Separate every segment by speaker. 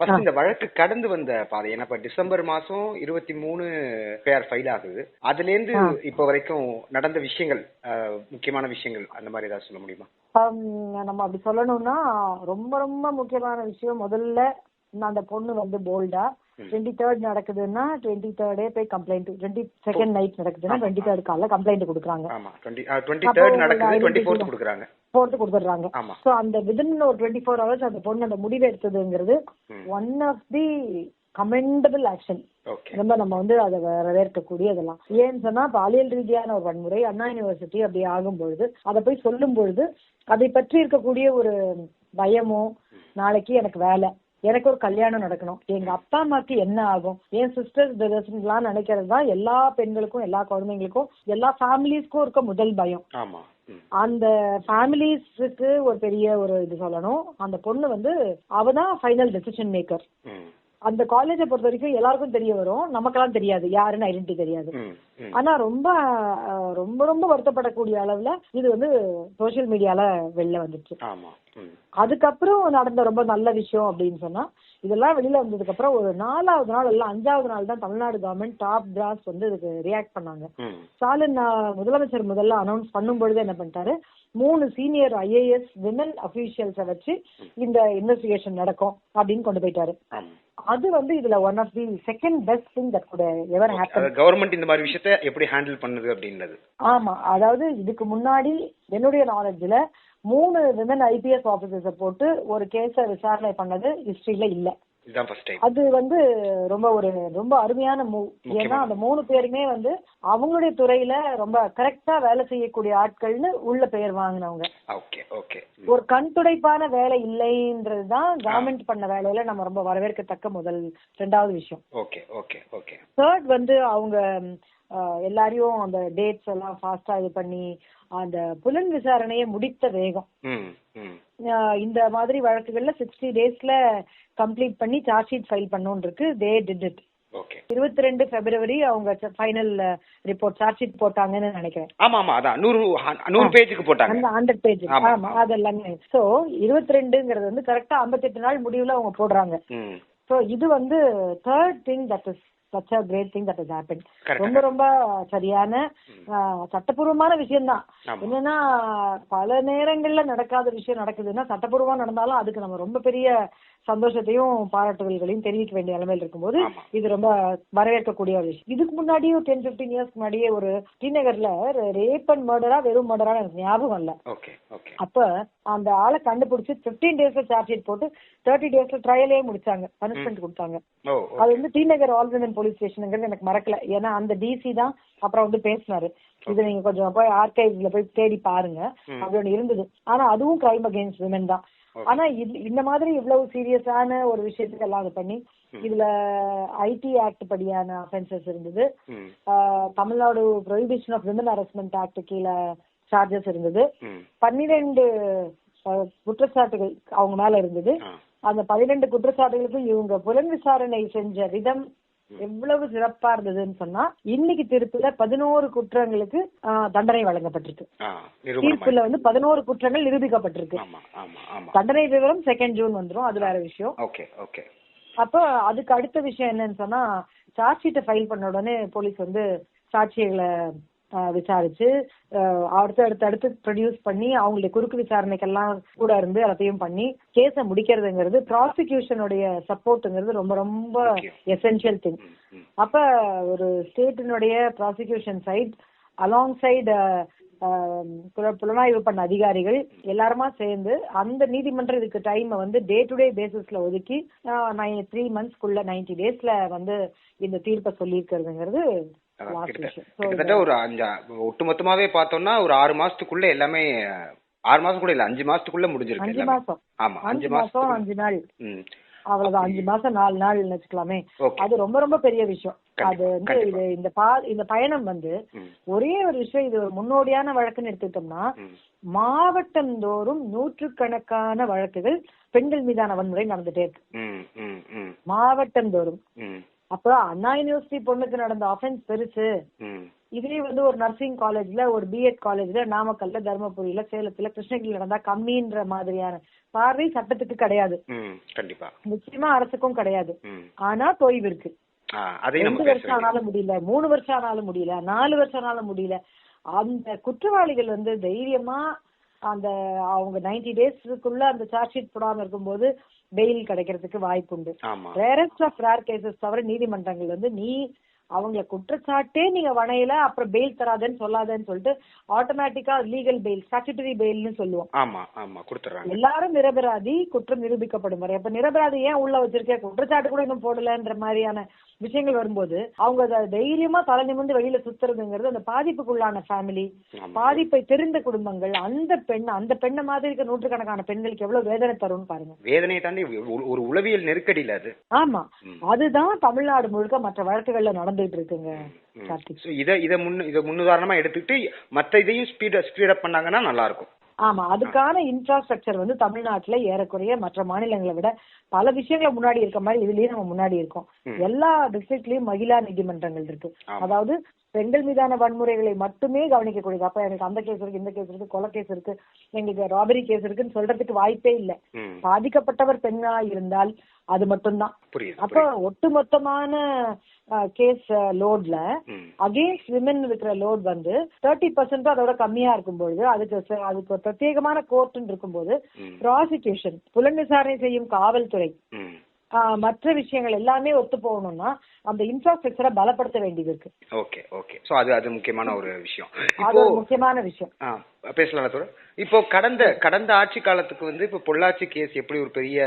Speaker 1: First இந்த வழக்கு கடந்து வந்த பாதை ஏன்னா இப்ப டிசம்பர் மாசம் இருபத்தி மூணு பேர் ஃபைல் ஆகுது. அதுல இருந்து இப்ப வரைக்கும் நடந்த விஷயங்கள் முக்கியமான விஷயங்கள் அந்த மாதிரி ஏதாவது சொல்ல முடியுமா?
Speaker 2: நம்ம அப்படி சொல்லணும்னா ரொம்ப ரொம்ப முக்கியமான விஷயம் முதல்ல அந்த பொண்ணு வந்து போல்டா டுவெண்ட்டி தேர்ட் நடக்குதுன்னா டுவெண்ட்டி தேர்டே போய் கம்ப்ளைண்ட் டுவெண்ட்டி செகண்ட் நைட் நடக்குதுன்னா டுவெண்ட்டி தேர்ட் காலைல கம்ப்ளைண்ட் கொடுக்குறாங்க. போட்டு கொடுத்துட்றாங்க. சோ அந்த விதின் ஒரு டுவெண்ட்டி ஃபோர் ஹவர்ஸ் அந்த பொண்ணு அந்த முடிவு எடுத்ததுங்கிறது one of the commendable action ரொம்ப நம்ம வந்து அதை வரவேற்கக்கூடிய இதெல்லாம் ஏன்னு சொன்னா பாலியல் ரீதியான ஒரு வன்முறை அண்ணா யூனிவர்சிட்டி அப்படி ஆகும் பொழுது அதை போய் சொல்லும் பொழுது அதை பற்றி இருக்கக்கூடிய ஒரு பயமோ நாளைக்கு எனக்கு வேலை. எனக்கு ஒரு கல்யாணம் நடக்கணும். எங்க அப்பா அம்மாக்கு என்ன ஆகும்? என் சிஸ்டர்ஸ் பிரதர்ஸ்லாம் நினைக்கிறது தான் எல்லா பெண்களுக்கும் எல்லா குழந்தைங்களுக்கும் எல்லா ஃபேமிலிஸ்க்கும் இருக்க முதல் பயம். அந்த ஃபேமிலிஸுக்கு ஒரு பெரிய ஒரு இது சொல்லணும். அந்த பொண்ணு வந்து அவ தான் ஃபைனல் டெசிஷன் மேக்கர். அந்த காலேஜை பொறுத்த வரைக்கும் எல்லாருக்கும் தெரிய வரும். நமக்கெல்லாம் தெரியாது. யாருன்னு ஐடென்டி தெரியாது. ஆனா ரொம்ப ரொம்ப ரொம்ப வருத்தப்படக்கூடிய அளவுல இது வந்து சோஷியல் மீடியால வெளில வந்துச்சு. அதுக்கப்புறம் நடந்த ரொம்ப நல்ல விஷயம் அப்படின்னு சொன்னா இதெல்லாம் வெளியில வந்ததுக்கு அப்புறம் ஒரு நாலாவது நாள் இல்ல அஞ்சாவது நாள் தான் தமிழ்நாடு கவர்மெண்ட் டாப் டிராஸ் வந்து இதுக்கு ரியாக்ட் பண்ணாங்க. ஸ்டாலின் முதலமைச்சர் முதல்ல அனௌன்ஸ் பண்ணும் பொழுது என்ன பண்ணிட்டாரு? மூணு சீனியர் ஐஏஎஸ் விமன் அபிஷியல்ஸை வச்சு இந்த இன்வெஸ்டிகேஷன் நடக்கும் அப்படின்னு கொண்டு போயிட்டாரு. அது வந்து இதுல one of the second best thing that could ever happen
Speaker 1: government இந்த மாதிரி விஷயத்த எப்படி ஹேண்டில் பண்ணுது அப்படின்றது.
Speaker 2: ஆமா அதாவது இதுக்கு முன்னாடி என்னுடைய நாலேஜ்ல மூணு விமன் ஐபிஎஸ் ஆபீசர்ஸ போட்டு ஒரு கேஸ விசாரணை பண்ணது ஹிஸ்டரியில இல்ல. அது வந்து ரொம்ப ஒரு ரொம்ப அருமையான மூவ் ஏன்னா அந்த மூணு பேருமே வந்து அவங்களுடைய துறையில ரொம்ப கரெக்டா வேலை செய்யக்கூடிய ஆட்கள்னு உள்ள பெயர் வாங்கினவங்க.
Speaker 1: ஓகே ஓகே
Speaker 2: ஒரு கண் துடைப்பான வேலை இல்லைன்றதுதான் கவர்மெண்ட் பண்ண வேலையில நம்ம ரொம்ப வரவேற்கத்தக்க முதல் ரெண்டாவது விஷயம்.
Speaker 1: ஓகே ஓகே ஓகே
Speaker 2: தேர்ட் வந்து அவங்க எல்லாரையும் அந்த டேட்ஸ் எல்லாம் ஃபாஸ்டா இது பண்ணி அந்த புலன் விசாரணையை முடித்த வேகம். இந்த மாதிரி வழக்குகள்ல சிக்ஸ்டி டேஸ்ல கம்ப்ளீட் பண்ணி சார்ஜ் ஷீட் ஃபைல் பண்ணணும்னு இருக்கு. தே டிட் இட் இருபத்தி ரெண்டு பிப்ரவரி அவங்க ஃபைனல் ரிப்போர்ட் சார்ஜ் ஷீட் போட்டாங்கன்னு நினைக்கிறேன்.
Speaker 1: ஆமா ஆமா அதான். நூறு நூறு பேஜுக்கு போட்டாங்க.
Speaker 2: ஹண்ட்ரட் பேஜ்
Speaker 1: ஆமா,
Speaker 2: அதெல்லாமே. சோ இருபத்தி ரெண்டுங்கிறது வந்து கரெக்டா ஐம்பத்தெட்டு நாள் முடிவுல அவங்க போடுறாங்க. சோ இது வந்து third thing that is such a great thing that is happen. ரொம்ப ரொம்ப சரியான சட்டப்பூர்வமான விஷயம்தான்
Speaker 1: ஆமா.
Speaker 2: என்னன்னா பல நேரங்கள்ல நடக்காத விஷயம் நடக்குதுன்னா சட்டப்பூர்வமா நடந்தாலும் அதுக்கு நம்ம ரொம்ப பெரிய சந்தோஷத்தையும் பாராட்டுதல்களையும் தெரிவிக்க வேண்டிய நிலைமையில் இருக்கும்போது. இது ரொம்ப வரவேற்கக்கூடிய ஒரு விஷயம். இதுக்கு முன்னாடியும் டென் பிப்டீன் இயர்ஸ் முன்னாடியே ஒரு ஸ்ரீநகர்ல ரேப் அண்ட் மர்டரா வெறும் மர்டரா எனக்கு ஞாபகம் இல்ல அப்ப அந்த ஆளை கண்டுபிடிச்சு 15 டேஸ்ல சார்ஜ் ஷீட் போட்டு தேர்ட்டி டேஸ்ல ட்ரையலே முடிச்சாங்க. பனிஷ்மெண்ட் கொடுத்தாங்க. அது வந்து டி நகர் ஆல்விமன் போலீஸ் ஸ்டேஷனுங்கிறது எனக்கு மறக்கல. ஏன்னா அந்த டிசி தான் அப்புறம் வந்து பேசினாரு. இது நீங்க கொஞ்சம் போய் ஆர்கைவ்ஸ்ல போய் தேடி பாருங்க. அப்படி ஒண்ணு இருந்தது. ஆனா அதுவும் கிரைம் அகேன்ஸ்ட் விமன் தான். ஆனா இந்த மாதிரி இவ்வளவு சீரியஸான ஒரு விஷயத்துக்கு எல்லாம் இது பண்ணி இதுல ஐடி ஆக்ட் படியான அஃபென்சஸ் இருந்தது. Tamil Nadu prohibition of women harassment act கீழே சார்ஜஸ் இருந்தது. பன்னிரெண்டு குற்றச்சாட்டுகள் அவங்க மேல இருந்தது. அந்த பதினெண்டு குற்றச்சாட்டுகளுக்கும் இவங்க புலன் விசாரணை செஞ்ச விதம் எவ்வளவு சிறப்பா இருந்ததுன்னு சொன்னா இன்னைக்கு திருப்புல பதினோரு குற்றங்களுக்கு தண்டனை வழங்கப்பட்டிருக்கு. தீர்ப்புல வந்து பதினோரு குற்றங்கள் நிரூபிக்கப்பட்டிருக்கு. தண்டனை விவரம் செகண்ட் ஜூன் வந்துரும் அது வேற விஷயம்.
Speaker 1: Okay okay.
Speaker 2: அப்போ அதுக்கு அடுத்த விஷயம் என்னன்னு சொன்னா சார்ஜ் ஷீட்டை ஃபைல் பண்ண உடனே போலீஸ் வந்து சாட்சிகளை விசாரிச்சு அடுத்து அடுத்து அடுத்து ப்ரொடியூஸ் பண்ணி அவங்களுடைய குறுக்கு விசாரணைக்கெல்லாம் கூட இருந்து எல்லாத்தையும் பண்ணி கேஸை முடிக்கிறதுங்கிறது ப்ராசிக்யூஷனுடைய சப்போர்ட்டுங்கிறது ரொம்ப ரொம்ப. எசென்ஷியல் திங் அப்ப ஒரு ஸ்டேட்டினுடைய ப்ராசிக்யூஷன் சைட் அலாங் சைடு புலனாய்வு பண்ண அதிகாரிகள் எல்லாருமா சேர்ந்து அந்த நீதிமன்றம் இதுக்கு டைம் வந்து டே டு டே பேசிஸ்ல ஒதுக்கி த்ரீ மந்த்ஸ்க்குள்ள நைன்டி டேஸ்ல வந்து இந்த தீர்ப்பை சொல்லியிருக்கிறதுங்கிறது
Speaker 1: கிட்டத்தட்ட. ஒரு அஞ்சு ஒட்டுமொத்தமாவே பார்த்தோம்னா ஒரு ஆறு மாசத்துக்குள்ள எல்லாமே ஆறு மாசம் கூட இல்ல அஞ்சு மாசத்துக்குள்ள முடிஞ்சிருக்கு
Speaker 2: அஞ்சு மாசம்.
Speaker 1: ஆமா
Speaker 2: அஞ்சு மாசம் அஞ்சு நாள். அவ்வளவுதான். அஞ்சு மாசம் நாலு நாள் வச்சுக்கலாமே. அது ரொம்ப ரொம்ப பெரிய விஷயம். அது வந்து. இது இந்த பா இந்த பயணம் வந்து ஒரே ஒரு விஷயம் இது ஒரு முன்னோடியான வழக்குன்னு எடுத்துக்கிட்டோம்னா
Speaker 1: ம்.
Speaker 2: மாவட்டந்தோறும் நூற்றுக்கணக்கான வழக்குகள் பெண்கள் மீதான வன்முறை நடந்துட்டே இருக்கு.
Speaker 1: ம் ம் ம்.
Speaker 2: மாவட்டந்தோறும்.
Speaker 1: ம்.
Speaker 2: அப்ப அண்ணா யூனிவர்சிட்டி பொண்ணுக்கு நடந்த ஆஃபென்ஸ் பெருசு. இதே வந்து ஒரு நர்சிங் காலேஜ்ல ஒரு பிஎட் காலேஜ்ல நாமக்கல்ல தருமபுரியில சேலத்துல கிருஷ்ணகிரியில நடந்தா கம்மின்ற மாதிரியான பார்வை சட்டத்துக்கு கிடையாது.
Speaker 1: கண்டிப்பா.
Speaker 2: நிச்சயமா அரசுக்கும் கிடையாது. ஆனா தொய்வு இருக்கு. ரெண்டு வருஷம் ஆனாலும் முடியல மூணு வருஷம் ஆனாலும் முடியல நாலு வருஷம் ஆனாலும் முடியல. அந்த குற்றவாளிகள் வந்து தைரியமா அந்த அவங்க நைன்டி டேஸ்க்குள்ள அந்த சார்ஜ் ஷீட் போடாம இருக்கும்போது பெயில் கிடைக்கிறதுக்கு வாய்ப்புண்டு.
Speaker 1: ஆமா.
Speaker 2: ரேரஸ்ட் ஆஃப் ரேர் கேசஸ் தவிர நீதிமன்றங்கள் வந்து நீ அவங்கள குற்றச்சாட்டே நீங்க வணையில அப்புறம் பெயில் தராதேன்னு சொல்லாதேன்னு சொல்லிட்டு ஆட்டோமேட்டிக்கா லீகல் பெயில் ஸ்டாச்சுட்டரி பெயில்னு சொல்லுவோம்.
Speaker 1: ஆமா ஆமா கொடுத்துறாங்க
Speaker 2: எல்லாரும் நிரபராதி குற்றம் நிரூபிக்கப்படும் வரை. அப்ப நிரபராதி ஏன் உள்ள வச்சிருக்க? குற்றச்சாட்டு கூட இன்னும் போடலன்ற மாதிரியான விஷயங்கள் வரும்போது அவங்க அதை தைரியமா தலை நிமிர்ந்து வெளியில சுத்துறதுங்கிறது அந்த பாதிப்புக்குள்ளான ஃபேமிலி பாதிப்பை தெரிந்த குடும்பங்கள். அந்த பெண் அந்த பெண்ணை மாதிரி இருக்க நூற்றுக்கணக்கான பெண்களுக்கு எவ்வளவு வேதனை தரும்னு பாருங்க.
Speaker 1: வேதனையை தாண்டி ஒரு- உளவியல் நெருக்கடியில அது.
Speaker 2: ஆமா. அதுதான் தமிழ்நாடு முழுக்க மற்ற வழக்குகள்ல நடந்துட்டு இருக்குங்க. கார்த்திக்
Speaker 1: இத இத முன் இத முன்னுதாரணமா எடுத்துக்கிட்டு மத்த இதையும் ஸ்பீட் ஸ்பீட் அப் பண்ணாங்கன்னா நல்லா இருக்கும்
Speaker 2: ஆமா அதுக்கான இன்ஃப்ராஸ்ட்ரக்சர் வந்து தமிழ்நாட்டுல ஏறக்குறைய மற்ற மாநிலங்களை விட பல விஷயங்களை முன்னாடி இருக்க மாதிரி இதுலயும் நம்ம முன்னாடி இருக்கோம். எல்லா டிஸ்ட்ரிக்ட்லயும் மகிழா நீதிமன்றங்கள் இருக்கு. அதாவது பெண்கள் மீதான வன்முறைகளை மட்டுமே கவனிக்கக்கூடியது அப்ப எனக்கு அந்த கேஸ் இருக்கு இந்த கேஸ் இருக்கு கொலை கேஸ் இருக்கு எங்களுக்கு ராபரி கேஸ் இருக்குன்னு சொல்றதுக்கு வாய்ப்பே இல்ல. பாதிக்கப்பட்டவர் பெண்ணா இருந்தால் அது மட்டும்தான் அப்ப ஒட்டுமொத்தமான கேஸ் லோட்ல. அகேன்ஸ்ட் விமன் இருக்கிற லோட் வந்து தேர்ட்டி பர்சன்ட் அதோட கம்மியா இருக்கும்பொழுது அதுக்கு ச- அதுக்கு ஒரு பிரத்யேகமான கோர்ட்னு இருக்கும்போது. ப்ராசிக்யூஷன் புலன் விசாரணை செய்யும் காவல்துறை மற்ற விஷயங்கள் எல்லாமே ஒத்து போகணும்னா அந்த இன்ஃப்ராஸ்ட்ரக்சரை பலப்படுத்த வேண்டியது இருக்கு.
Speaker 1: Okay okay. சோ அது அது முக்கியமான ஒரு விஷயம்.
Speaker 2: அது
Speaker 1: இப்போ
Speaker 2: ஒரு முக்கியமான விஷயம்.
Speaker 1: பேசலாம் இப்போ கடந்த கடந்த ஆட்சி காலத்துக்கு வந்து இப்போ பொள்ளாச்சி கேஸ் எப்படி ஒரு பெரிய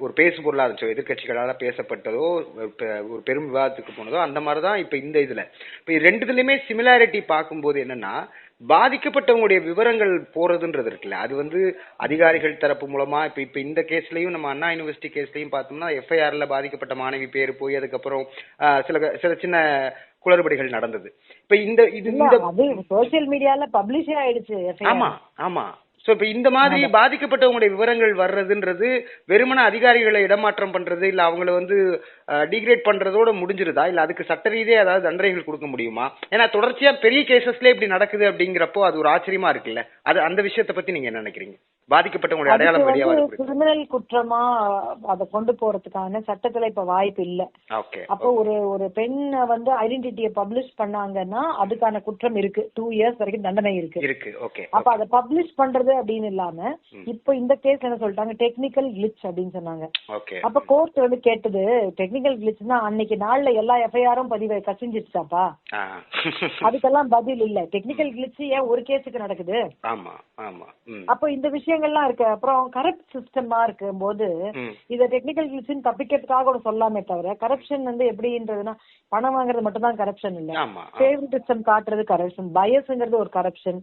Speaker 1: ஒரு பேசு பொருளா இருந்துச்சோ எதிர்க்கட்சிகளால பேசப்பட்டதோ ஒரு பெரும் விவாதத்துக்கு போனதோ அந்த மாதிரி தான் இப்போ இந்த இதுல. இப்போ இது ரெண்டுத்துலயுமே சிமிலாரிட்டி பார்க்கும்போது என்னன்னா பாதிக்கப்பட்டவங்களுடைய விவரங்கள் போறதுன்றது இருக்குல்ல. அது வந்து அதிகாரிகள் தரப்பு மூலமா இப்ப இப்ப இந்த கேஸ்லயும் நம்ம அண்ணா யூனிவர்சிட்டி கேஸ்லயும் பார்த்தோம்னா எஃப்ஐஆர்ல பாதிக்கப்பட்ட மாணவி பேர் போய் அதுக்கப்புறம் சில சில சின்ன குளறுபடிகள் நடந்தது. இப்ப இந்த இது
Speaker 2: சோசியல் மீடியால பப்ளிஷ் ஆயிடுச்சு.
Speaker 1: ஆமா ஆமா. சோ இப்ப இந்த மாதிரி பாதிக்கப்பட்டவங்களுடைய விவரங்கள் வர்றதுன்றது வெறுமன அதிகாரிகளை இடமாற்றம் பண்றது இல்ல அவங்கள வந்து டிகிரேட் பண்றதோட முடிஞ்சிருதா? இல்ல அதுக்கு சட்ட ரீதியா ஏதாவது தண்டனைகள் கொடுக்க முடியுமா? ஏன்னா தொடர்ச்சியா பெரிய கேசஸ்ல இப்படி நடக்குது அப்படிங்கிறப்போ அது ஒரு ஆச்சரியமா இருக்குல்ல? அது அந்த விஷயத்தை பத்தி நீங்க என்ன நினைக்கிறீங்க? பாதிக்கப்பட்டவங்களுடைய அடையாளம் வெளியா
Speaker 2: கிரிமினல் குற்றமா அதை கொண்டு போறதுக்கான சட்டத்துல இப்ப வாய்ப்பு இல்ல. அப்போ ஒரு ஒரு பெண்ணை வந்து ஐடென்டிட்டியை பப்ளிஷ் பண்ணாங்கன்னா அதுக்கான குற்றம் இருக்கு. டூ இயர்ஸ் வரைக்கும் தண்டனை இருக்கு.
Speaker 1: இருக்கு ஓகே
Speaker 2: அப்ப அதை பப்ளிஷ் பண்றது அப்படின்னு இல்லாம இப்போ இந்த கேஸ் என்ன சொல்லிட்டாங்க? டெக்னிக்கல் கிளிச் அப்படின்னு சொன்னாங்க. அப்ப கோர்ட் வந்து கேட்டது டெக்னிக்கல் கிளிச்னா அன்னைக்கு நாள்ல எல்லா எஃப்ஐஆரும் பதிவு கசிஞ்சிருச்சாப்பா? அதுக்கெல்லாம் பதில் இல்ல. டெக்னிக்கல் கிளிச் ஏன் ஒரு கேஸுக்கு நடக்குது?
Speaker 1: ஆமா ஆமா.
Speaker 2: அப்போ இந்த விஷயங்கள்லாம் இருக்கு. அப்புறம் கரப்ட் சிஸ்டமா இருக்கும் போது இத டெக்னிக்கல் கிளிச்சின் தப்பிக்கிறதுக்காக கூட சொல்லாமே தவிர கரப்ஷன் வந்து எப்படின்றதுன்னா பணம் வாங்குறது மட்டும் தான் கரப்ஷன் இல்ல. ஃபேவரிட்டிசம் காட்டுறது கரப்ஷன் பயஸ்ங்கிறது ஒரு கரப்ஷன்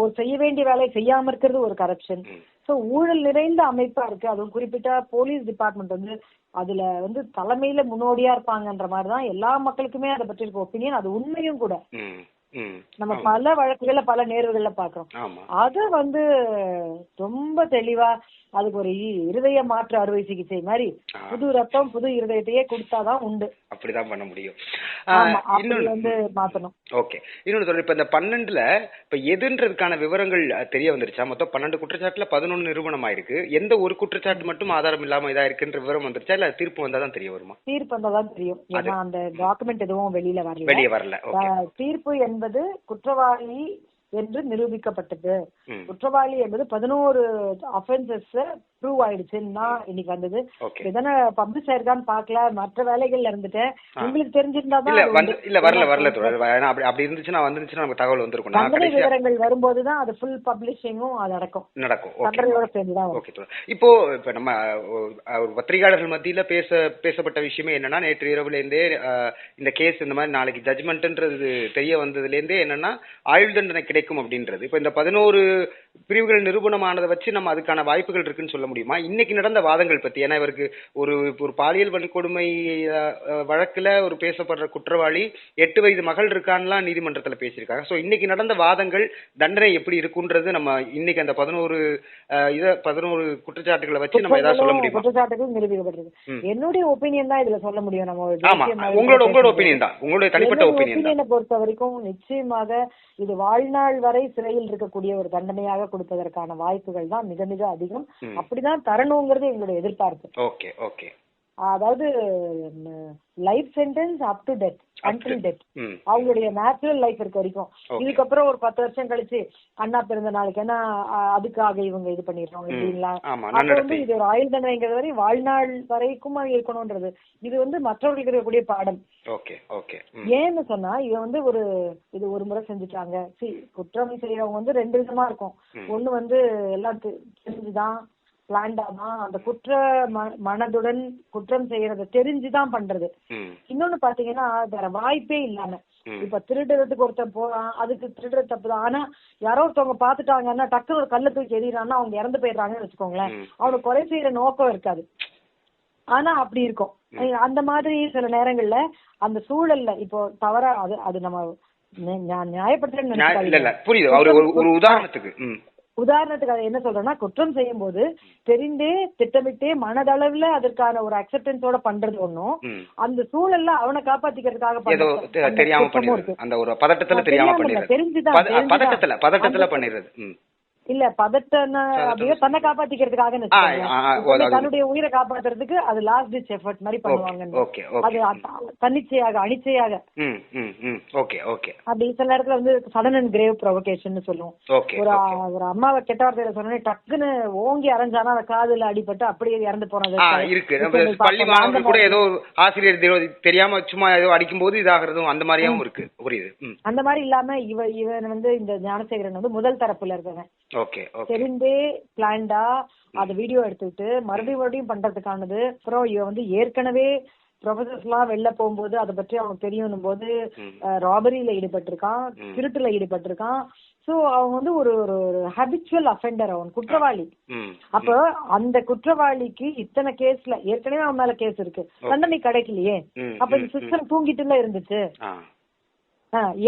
Speaker 2: ஒரு செய்ய வேண்டிய வேலையை செய்யாம இருக்கிறது ஒரு கரப்ஷன் சோ ஊழல் நிறைந்த அமைப்பா இருக்கு. அதுவும் குறிப்பிட்ட போலீஸ் டிபார்ட்மெண்ட் வந்து அதுல வந்து தலைமையில முன்னோடியா இருப்பாங்கன்ற மாதிரி தான் எல்லா மக்களுக்குமே அதை பற்றி இருக்க ஒப்பீனியன் அது உண்மையும் கூட. நம்ம பல வழக்குகள்ல பல நேர்வுகள்ல பாக்குறோம். அத வந்து ரொம்ப தெளிவா அதுக்கு ஒரு இருதய மாற்று அறுவை சிகிச்சை மாதிரி. புது ரத்தம் புது இருதயத்தையே கொடுத்தாதான் உண்டு.
Speaker 1: அப்படிதான் பண்ண முடியும்.
Speaker 2: வந்து மாத்தணும்.
Speaker 1: ஓகே. இன்னொன்னு சொல்றேன். இப்ப இந்த பன்னெண்டுல இப்ப எதுன்றதுக்கான விவரங்கள் தெரிய வந்துருச்சா? மொத்தம் பன்னெண்டு குற்றச்சாட்டுல பதினொன்னு நிரூபணம் ஆயிருக்கு. எந்த ஒரு குற்றச்சாட்டு மட்டும் ஆதாரம் இல்லாம இதா இருக்குன்ற விவரம் வந்துருச்சா? இல்ல தீர்ப்பு வந்தாதான் தெரிய வருமா?
Speaker 2: தீர்ப்பு வந்தாதான் தெரியும். ஏன்னா அந்த டாக்குமெண்ட் எதுவும் வெளியில வரல.
Speaker 1: வெளியே வரல.
Speaker 2: தீர்ப்பு என்பது குற்றவாளி என்று நிரூபிக்கப்பட்டது. குற்றவாளி என்பது பதினோரு அஃபென்சஸ் ப்ரூவ் ஆயிடுச்சுன்னா இன்னைக்கு வந்தது. எதனா பப்ளிஷ் ஆயிருக்கான்னு பாக்கல மற்ற வேலைகள்ல இருந்துட்டேன். உங்களுக்கு தெரிஞ்சிருந்தா தான்
Speaker 1: இல்ல வரல வரல அப்படி அப்படி இருந்துச்சுன்னா வந்துருச்சுன்னா நமக்கு தகவல் வந்திருக்கும்.
Speaker 2: தண்டனை விவரங்கள் வரும்போதுதான் அது ஃபுல் பப்ளிஷிங்கும் அது நடக்கும்.
Speaker 1: நடக்கும்.
Speaker 2: தண்டனையோட சேர்ந்துதான் வரும்.
Speaker 1: ஓகே இப்போ இப்ப நம்ம பத்திரிகையாளர்கள் மத்தியில பேச பேசப்பட்ட விஷயமே என்னன்னா நேற்று இரவுல இருந்தே இந்த கேஸ் இந்த மாதிரி நாளைக்கு ஜட்மெண்ட்ன்றது தெரிய வந்ததுல இருந்தே என்னன்னா ஆயுள் தண்டனை கிடைக்கும் அப்படின்றது. இப்ப இந்த பதினோரு பிரிவுகள் நிரூபணமானதை வச்சு நம்ம அதுக்கான வாய்ப்புகள் இருக்குன்னு சொல்ல முடியுமா? இன்னைக்கு நடந்த வாதங்கள் பத்தி. ஏன்னா இவருக்கு ஒரு ஒரு பாலியல் வன்கொடுமை வழக்குல ஒரு பேசப்படுற குற்றவாளி எட்டு வயது மகள் இருக்கான்லாம் நீதிமன்றத்துல பேசியிருக்காங்க. சோ இன்னைக்கு நடந்த வாதங்கள் தண்டனை எப்படி இருக்குன்றது நம்ம இன்னைக்கு அந்த பதினோரு இத பதினோரு குற்றச்சாட்டுகளை வச்சு நம்ம ஏதாவது சொல்ல முடியுமா?
Speaker 2: குற்றச்சாட்டுகள் நிரூபிக்கப்பட்டிருக்கு.
Speaker 1: ம்.
Speaker 2: என்னுடைய ஒப்பீனியன் தான் இதுல சொல்ல முடியும். நம்ம
Speaker 1: ஆமா. உங்களோட உங்களோட. ஒப்பீனியன் தான். உங்களுடைய தனிப்பட்ட ஒப்பீனியன்
Speaker 2: பொறுத்த வரைக்கும் நிச்சயமாக இது வாழ்நாள் வரை சிறையில் இருக்கக்கூடிய ஒரு தண்டனையாக கொடுப்பதற்கான வாய்ப்புகள் தான் மிக மிக அதிகம்.
Speaker 1: ம்.
Speaker 2: அப்படிதான் தரணுங்கிறது எங்களுடைய எதிர்பார்ப்பு.
Speaker 1: Okay okay.
Speaker 2: அதாவது life sentence up to death until death அவங்களுடைய நேச்சுரல் லைஃப் இருக்க வரைக்கும். இதுக்கப்புறம் ஒரு பத்து வருஷம் கழிச்சு அண்ணா பிறந்த நாளைக்கு ஏன்னா அதுக்காக இவங்க இது பண்ணிடுறோம் இப்படின்லாம். அப்ப வந்து இது ஒரு ஆயுள் தண்டனைங்கிறது வரை வாழ்நாள் வரைக்கும் இருக்கணும்ன்றது இது வந்து மற்றவர்களுக்கு இருக்கக்கூடிய பாடம். ஏன்னு சொன்னா இவன் வந்து ஒரு இது ஒரு முறை செஞ்சுட்டாங்க. See, குற்றம் செய்யறவங்க வந்து ரெண்டு விதமா இருக்கும். ஒண்ணு வந்து எல்லாம் தெரிஞ்சுதான் தான் அந்த குற்ற மனதுடன் குற்றம் செய்யறத தெரிஞ்சுதான் பண்றது. இன்னொன்னு பாத்தீங்கன்னா வேற வாய்ப்பே இல்லாம. இப்ப திருடுறதுக்கு ஒருத்தன் போறான் அதுக்கு திருடுறது தப்பு தான் ஆனா யாரோ ஒருத்தவங்க பாத்துட்டாங்கன்னா டக்குனு ஒரு கல்ல தூக்கி எறிகிறான்னா அவங்க இறந்து போயிடுறாங்கன்னு வச்சுக்கோங்களேன். அவனுக்கு கொலை செய்யற நோக்கம் இருக்காது. ஆனா அப்படி இருக்கும். அந்த மாதிரி சில நேரங்கள்ல அந்த சூழல்ல இப்போ தவறா அது அது நம்ம நி- நான் நியாயப்படுத்துறேன்னு
Speaker 1: நியாய- இல்ல
Speaker 2: நினைக்காதீங்க.
Speaker 1: இல்ல புரியுது. ஒரு உதாரணத்துக்கு
Speaker 2: உதாரணத்துக்கு அது என்ன சொல்றேன்னா குற்றம் செய்யும் போது தெரிந்தே திட்டமிட்டே மனதளவுல அதற்கான ஒரு அக்செப்டன்ஸோட பண்றது ஒண்ணும். அந்த சூழல்ல அவனை காப்பாத்திக்கிறதுக்காக
Speaker 1: தெரியாம
Speaker 2: இருக்கு.
Speaker 1: அந்த ஒரு பதட்டத்துல தெரியாம பண்ணிடுறது.
Speaker 2: தெரிஞ்சுதான்.
Speaker 1: பதட்டத்துல பதட்டத்துல ம்.
Speaker 2: இல்ல பதட்டன அப்படியே தன்னை காப்பாத்திக்கிறதுக்காக தன்னுடைய உயிரை காப்பாத்துறதுக்கு அது லாஸ்ட் டிச் எஃபர்ட் மாதிரி பண்ணுவாங்க அது தன்னிச்சையாக அனிச்சையாக.
Speaker 1: Okay okay.
Speaker 2: அப்படி சில நேரத்துல வந்து சடன் அண்ட் கிரேவ் ப்ரொவகேஷன் சொல்லுவோம். ஒரு ஒரு அம்மாவை கெட்ட வார்த்தையில சொன்னே டக்குன்னு ஓங்கி அரைஞ்சானா அந்த காதுல அடிபட்டு அப்படியே இறந்து போனது.
Speaker 1: இருக்கு. பள்ளி மாணவர்கள் கூட ஏதோ ஆசிரியர் தெரி- தெரியாம சும்மா ஏதோ அடிக்கும்போது இதாகிறதும் அந்த மாதிரியாவும் இருக்கு. புரியுது.
Speaker 2: அந்த மாதிரி இல்லாம இவ இவன் வந்து இந்த ஞானசேகரன் வந்து முதல் தரப்புல இருக்கவன் தெரிந்தே பிளான்டா அத வீடியோ எடுத்துக்கிட்டு மறுபடியும் மறுபடியும் பண்றதுக்கானது. அப்புறம் இவன் வந்து ஏற்கனவே ப்ரொஃபசர்ஸ் எல்லாம் வெளில போகும்போது அதை பற்றி அவனுக்கு தெரியணும் போது. ராபரியில ஈடுபட்டிருக்கான். திருட்டுல ஈடுபட்டிருக்கான். சோ அவன் வந்து ஒரு ஒரு ஹபிச்சுவல் அஃபெண்டர் அவன் குற்றவாளி. அப்ப அந்த குற்றவாளிக்கு இத்தனை கேஸ்ல ஏற்கனவே அவன் மேல கேஸ் இருக்கு. தண்டனை கிடைக்கலையே. அப்ப இந்த சிஸ்டம் தூங்கிட்டுல இருந்துச்சு.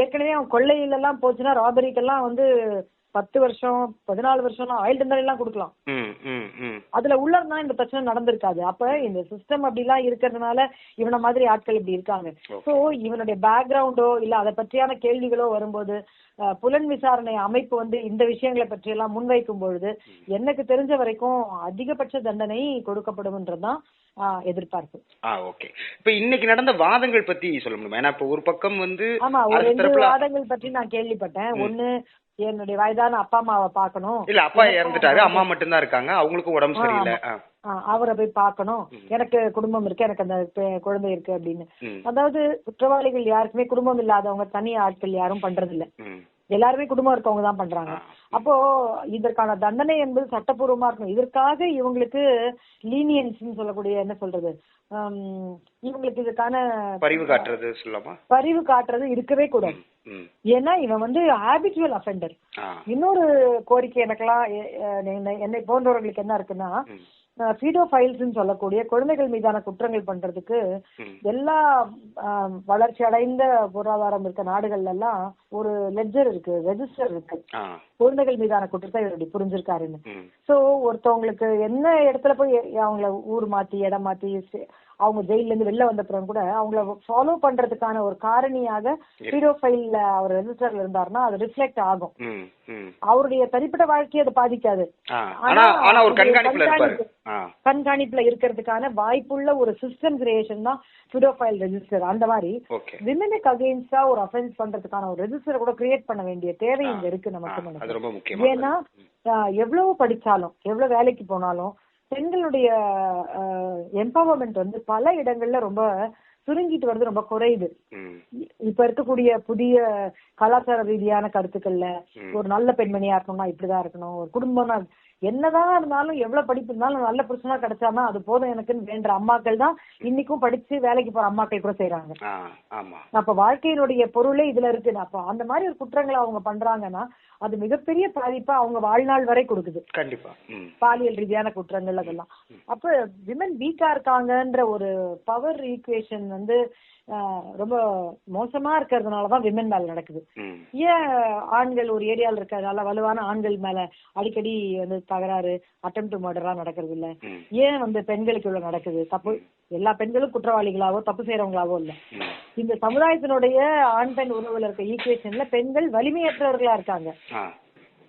Speaker 2: ஏற்கனவே அவன் கொள்ளையில எல்லாம் போச்சுன்னா ராபரிக்கெல்லாம் வந்து பத்து வருஷம் பதினாலு வருஷம் ஆயுள் தண்டனை எல்லாம் கொடுக்கலாம். அதுல உள்ள இருந்தா இந்த பிரச்சனை நடந்திருக்காது. அப்ப இந்த சிஸ்டம் அப்படிலாம் இருக்கிறதுனால இவன மாதிரி ஆட்கள் இப்படி இருக்காங்க. சோ இவனுடைய பேக்ரவுண்டோ இல்ல அதை பற்றியான கேள்விகளோ வரும்போது புலன் விசாரணை அமைப்பு வந்து இந்த விஷயங்களை பற்றி எல்லாம் முன்வைக்கும் பொழுது எனக்கு தெரிஞ்ச வரைக்கும் அதிகபட்ச தண்டனை கொடுக்கப்படும்ன்றதுதான் எதிர்பார்ப்பு.
Speaker 1: ஓகே இப்ப இன்னைக்கு நடந்த வாதங்கள் பத்தி சொல்ல முடியுமா? ஏன்னா இப்ப ஒரு பக்கம் வந்து
Speaker 2: ஆமா ஒரு ரெண்டு வாதங்கள் பற்றி நான் கேள்விப்பட்டேன். ஒண்ணு என்னுடைய வயதான அப்பா அம்மாவை பார்க்கணும்.
Speaker 1: இல்ல அப்பா இறந்துட்டாரு. அம்மா மட்டும்தான் இருக்காங்க. அவங்களுக்கும் உடம்பு சரியில்லை.
Speaker 2: அவரை போய் பார்க்கணும். எனக்கு குடும்பம் இருக்கு. எனக்கு அந்த குழந்தை இருக்கு அப்படின்னு. அதாவது குற்றவாளிகள் யாருக்குமே குடும்பம் இல்லாதவங்க தனி ஆட்கள் யாரும் பண்றது இல்ல எல்லாருமே குடும்பம் இருக்கவங்க தான் பண்றாங்க. அப்போ இதற்கான தண்டனை என்பது சட்டப்பூர்வமா இருக்கணும். இதற்காக இவங்களுக்கு லீனியன்ஸ் சொல்லக்கூடிய என்ன சொல்றது? இவங்களுக்கு இதுக்கான
Speaker 1: பரிவு காட்டுறது சொல்லலாமா?
Speaker 2: பரிவு காட்டுறது இருக்கவே கூடாது. ஏன்னா இவன் வந்து ஹேபிச்சுவல் அஃபெண்டர் இன்னொரு கோரிக்கை எனக்கெல்லாம் என்னை- போன்றவர்களுக்கு என்ன இருக்குன்னா ஃபீடோ ஃபைல்ஸ் சொல்லக்கூடிய குழந்தைகள் மீதான குற்றங்கள் பண்றதுக்கு எல்லா வளர்ச்சி அடைந்த பொருளாதாரம் இருக்க நாடுகள்ல எல்லாம் ஒரு லெட்ஜர் இருக்கு ரெஜிஸ்டர் இருக்கு. குழந்தைகள் மீதான குற்றத்தை இவர் இப்படி புரிஞ்சிருக்காருன்னு. சோ ஒருத்தவங்களுக்கு என்ன இடத்துல போய் அவங்கள ஊர் மாத்தி இடம் மாத்தி அவங்க ஜெயில இருந்து வெளில வந்த பிறகு கூட அவங்கள ஃபாலோ பண்றதுக்கான ஒரு காரணியாக ஃபைல்ல அவர் ரெஜிஸ்டர்ல இருந்தாருன்னா அது ரிஃப்ளெக்ட் ஆகும். அவருடைய தனிப்பட்ட வாழ்க்கையை அது பாதிக்காது.
Speaker 1: ஆனா கண்காணிப்புல
Speaker 2: இருக்கிறதுக்கான வாய்ப்புள்ள ஒரு சிஸ்டம் கிரியேஷன் தான் ஃபைல் ரெஜிஸ்டர் அந்த மாதிரி விமனுக்கு அகெயின்ஸ்டா ஒரு அஃபென்ஸ் பண்றதுக்கான ஒரு ரெஜிஸ்டர் கூட கிரியேட் பண்ண வேண்டிய தேவை இங்க இருக்கு நமக்கு ஏன்னா எவ்வளவு படிச்சாலும் எவ்வளவு வேலைக்கு போனாலும் பெண்களுடைய எம்பவர்மெண்ட் வந்து பல இடங்கள்ல ரொம்ப சுருங்கிட்டு வருது ரொம்ப குறையுது இப்ப இருக்கக்கூடிய புதிய கலாச்சார ரீதியான கருத்துக்கள்ல ஒரு நல்ல பெண்மணியா இருக்கணும்னா இப்படிதான் இருக்கணும். ஒரு குடும்பம்னா என்னதான் இருந்தாலும் எவ்வளவு படிப்பு இருந்தாலும் நல்ல புருஷனா கிடைச்சாதான் அது போதும் எனக்குன்னு வேண்ட அம்மாக்கள் தான் இன்னைக்கும் படிச்சு வேலைக்கு போற அம்மாக்கள் கூட செய்யறாங்க அப்ப வாழ்க்கையினுடைய பொருளே இதுல இருக்கு. அப்ப அந்த மாதிரி ஒரு குற்றங்களை அவங்க பண்றாங்கன்னா அது மிகப்பெரிய பாதிப்பா அவங்க வாழ்நாள் வரை கொடுக்குது.
Speaker 1: கண்டிப்பா.
Speaker 2: பாலியல் ரீதியான குற்றங்கள் அதெல்லாம். அப்ப விமன் வீக்கா இருக்காங்கன்ற ஒரு பவர் ஈக்குவேஷன் வந்து ரொம்ப மோசமா இருக்கிறதுனாலதான் விமன் மேல நடக்குது. ஏன் ஆண்கள் ஒரு ஏரியால இருக்கிறதால வலுவான ஆண்கள் மேல அடிக்கடி வந்து தகராறு அட்டம் டு மர்டர்லாம் நடக்கிறது இல்ல. ஏன் வந்து பெண்களுக்கு இவ்வளவு நடக்குது? தப்பு எல்லா பெண்களும் குற்றவாளிகளாவோ தப்பு செய்யறவங்களாவோ இல்ல. இந்த சமுதாயத்தினுடைய ஆண் பெண் உறவுல இருக்க ஈக்குவேஷன்ல பெண்கள் வலிமையற்றவர்களா இருக்காங்க.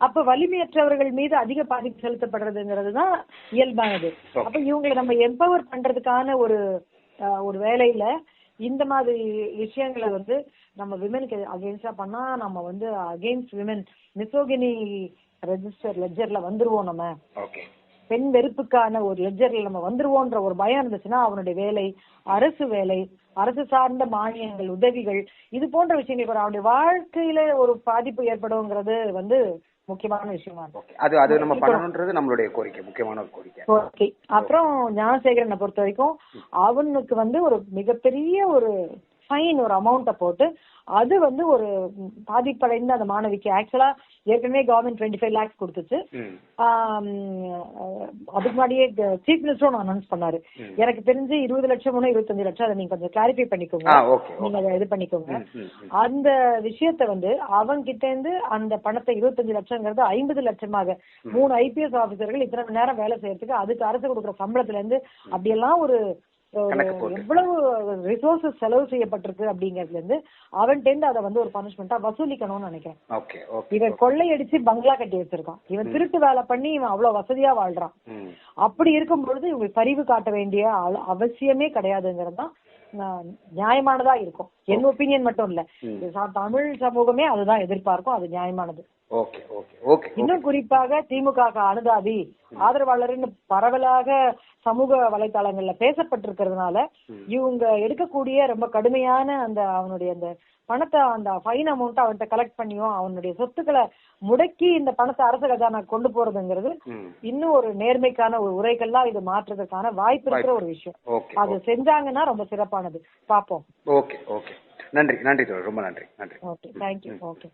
Speaker 2: அப்ப வலிமையற்றவர்கள் மீது அதிக பாதிப்பு செலுத்தப்படுறதுங்கிறது தான் இயல்பானது அப்ப இவங்களை நம்ம எம்பவர் பண்றதுக்கான ஒரு ஒரு வேலையில இந்த மாதிரி விஷயங்களை வந்து நம்ம விமனுக்கு அகேன்ஸ்டா பண்ணா நம்ம வந்து அகெயின்ஸ்ட் விமன் மிசோகினி ரெஜிஸ்டர் லெஜர்ல வந்துருவோம் நம்ம. பெண் வெறுப்புக்கான ஒரு லெஜர்ல நம்ம வந்துருவோன்ற ஒரு பயம் இருந்துச்சுன்னா அவனுடைய வேலை அரசு வேலை அரசு சார்ந்த மானியங்கள் உதவிகள் இது போன்ற விஷயங்கள் அவனுடைய வாழ்க்கையில ஒரு பாதிப்பு ஏற்படுங்கிறது வந்து முக்கியமான விஷயமா இருக்கும்
Speaker 1: ஓகே. அது அது நம்ம பண்ணணுன்றது நம்மளுடைய கோரிக்கை முக்கியமான ஒரு கோரிக்கை.
Speaker 2: ஓகே. அப்புறம் ஞானசேகரனை பொறுத்த வரைக்கும் அவனுக்கு வந்து ஒரு மிகப்பெரிய ஒரு ஃபைன் ஒரு அமௌண்ட்டை போட்டு அது வந்து ஒரு பாதிப்படைந்த அந்த மாணவிக்கு. ஆக்சுவலா ஏற்கனவே கவர்மெண்ட் டுவெண்ட்டி ஃபைவ் லேக்ஸ் கொடுத்துச்சு அதுக்கு முன்னாடியே சீஃப் மினிஸ்டரும் அனௌன்ஸ் பண்ணாரு. எனக்கு தெரிஞ்சு இருபது லட்சம் ஒண்ணு இருபத்தஞ்சு லட்சம் அதை நீங்க கொஞ்சம் கிளாரிஃபை பண்ணிக்கோங்க. நீங்க அதை இது பண்ணிக்கோங்க. அந்த விஷயத்த வந்து அவங்க கிட்ட இருந்து அந்த பணத்தை இருபத்தஞ்சு லட்சங்கிறது ஐம்பது லட்சமாக. மூணு ஐபிஎஸ் ஆபீசர்கள் இத்தனை மணி நேரம் வேலை செய்யறதுக்கு அதுக்கு அரசு கொடுக்குற சம்பளத்துல இருந்து அப்படியெல்லாம் ஒரு. எவ்வளவு ரிசோர்சஸ் செலவு செய்யப்பட்டிருக்கு அப்படிங்கறதுல இருந்து அவன்கிட்ட இருந்து அதை வந்து ஒரு பனிஷ்மெண்டா வசூலிக்கணும்னு நினைக்கிறேன். இவன் கொள்ளையடிச்சு பங்களா கட்டி வச்சிருக்கான். இவன் திருட்டு வேலை பண்ணி இவன் அவ்வளவு வசதியா வாழ்றான். அப்படி இருக்கும் பொழுது இவங்க பரிவு காட்ட வேண்டிய அவ- அவசியமே கிடையாதுங்கிறது தான் நியாயமானதா இருக்கும். என் ஒப்பீனியன் மட்டும் இல்ல. தமிழ் சமூகமே அதுதான் எதிர்பார்க்கும். அது நியாயமானது. இன்னும் குறிப்பாக திமுக அனுதாபி ஆதரவாளர்னு பரவலாக சமூக வலைதளங்கள்ல பேசப்பட்டிருக்கிறதுனால இவங்க எடுக்கக்கூடிய ரொம்ப கடுமையான அந்த அவனுடைய அந்த பணத்தை அந்த ஃபைன் அமௌண்ட் அவன்கிட்ட கலெக்ட் பண்ணியும் அவனுடைய சொத்துக்களை முடக்கி இந்த பணத்தை அரசு கஜானா கொண்டு போறதுங்கிறது இன்னும் ஒரு நேர்மைக்கான ஒரு உரைகள்லாம் இது மாற்றுறதுக்கான வாய்ப்பு இருக்கிற ஒரு விஷயம். அது செஞ்சாங்கன்னா ரொம்ப சிறப்பானது. பாப்போம்.
Speaker 1: Okay okay. நன்றி நன்றி ரொம்ப நன்றி நன்றி.
Speaker 2: Okay thank you okay.